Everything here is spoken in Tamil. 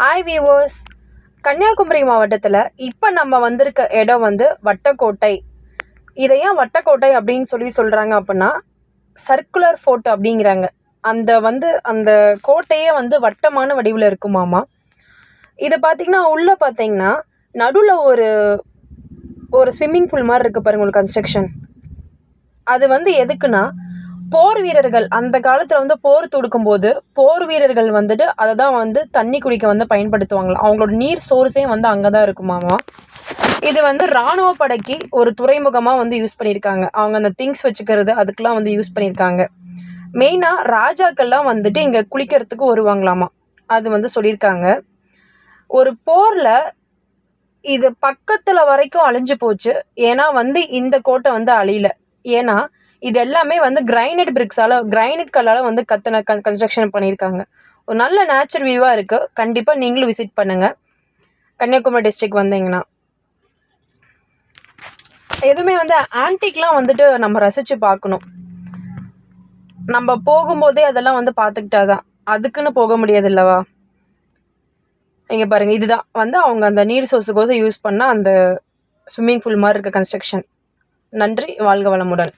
ஹாய் வீவர்ஸ் கன்னியாகுமரி மாவட்டத்தில் இப்போ நம்ம வந்திருக்க இடம் வந்து வட்டக்கோட்டை. இதை ஏன் வட்டக்கோட்டை அப்படின்னு சொல்லி சொல்கிறாங்க அப்படின்னா சர்க்குலர் ஃபோர்ட் அப்படிங்கிறாங்க. அந்த வந்து அந்த கோட்டையே வந்து வட்டமான வடிவில் இருக்குமாமா. இதை பார்த்திங்கன்னா உள்ளே பார்த்தீங்கன்னா நடுவில் ஒரு ஒரு ஸ்விம்மிங் பூல் மாதிரி இருக்குது பாருங்க ஒரு கன்ஸ்ட்ரக்ஷன் அது வந்து எதுக்குன்னா போர் வீரர்கள் அந்த காலத்தில் வந்து போர் தொடுக்கும்போது போர் வீரர்கள் வந்துட்டு அதை தான் வந்து தண்ணி குடிக்க வந்து பயன்படுத்துவாங்களாம் அவங்களோட நீர் சோர்ஸே வந்து அங்கே தான் இருக்குமாமா இது வந்து இராணுவ படைக்கு ஒரு துறைமுகமாக வந்து யூஸ் பண்ணியிருக்காங்க. அவங்க அந்த திங்ஸ் வச்சுக்கிறது அதுக்கெலாம் வந்து யூஸ் பண்ணியிருக்காங்க. மெயினாக ராஜாக்கள்லாம் வந்துட்டு இங்கே குளிக்கிறதுக்கு வருவாங்களாமா? அது வந்து சொல்லியிருக்காங்க. ஒரு போரில் இது பக்கத்தில் வரைக்கும் அழிஞ்சு போச்சு. ஏன்னா வந்து இந்த கோட்டை வந்து அழியல. ஏன்னா இது எல்லாமே வந்து கிரைனட் பிரிக்ஸால் கிரைனட் கல்லால் வந்து கத்தனை கன் கன்ஸ்ட்ரக்ஷன் பண்ணியிருக்காங்க. ஒரு நல்ல நேச்சர் வியூவாக இருக்குது கண்டிப்பாக நீங்களும் விசிட் பண்ணுங்கள் கன்னியாகுமரி டிஸ்ட்ரிக்ட் வந்தீங்கன்னா. எதுவுமே வந்து ஆன்டிக்லாம் வந்துட்டு நம்ம ரசித்து பார்க்கணும். நம்ம போகும்போதே அதெல்லாம் வந்து பார்த்துக்கிட்டா தான். அதுக்குன்னு போக முடியாது இல்லவா? இங்கே பாருங்கள் இதுதான். வந்து அவங்க அந்த நீர் சோர்ஸுக்கோசம் யூஸ் பண்ணால் அந்த ஸ்விம்மிங் பூல் மாதிரி இருக்க கன்ஸ்ட்ரக்ஷன் நன்றி. வாழ்க வளமுடன்.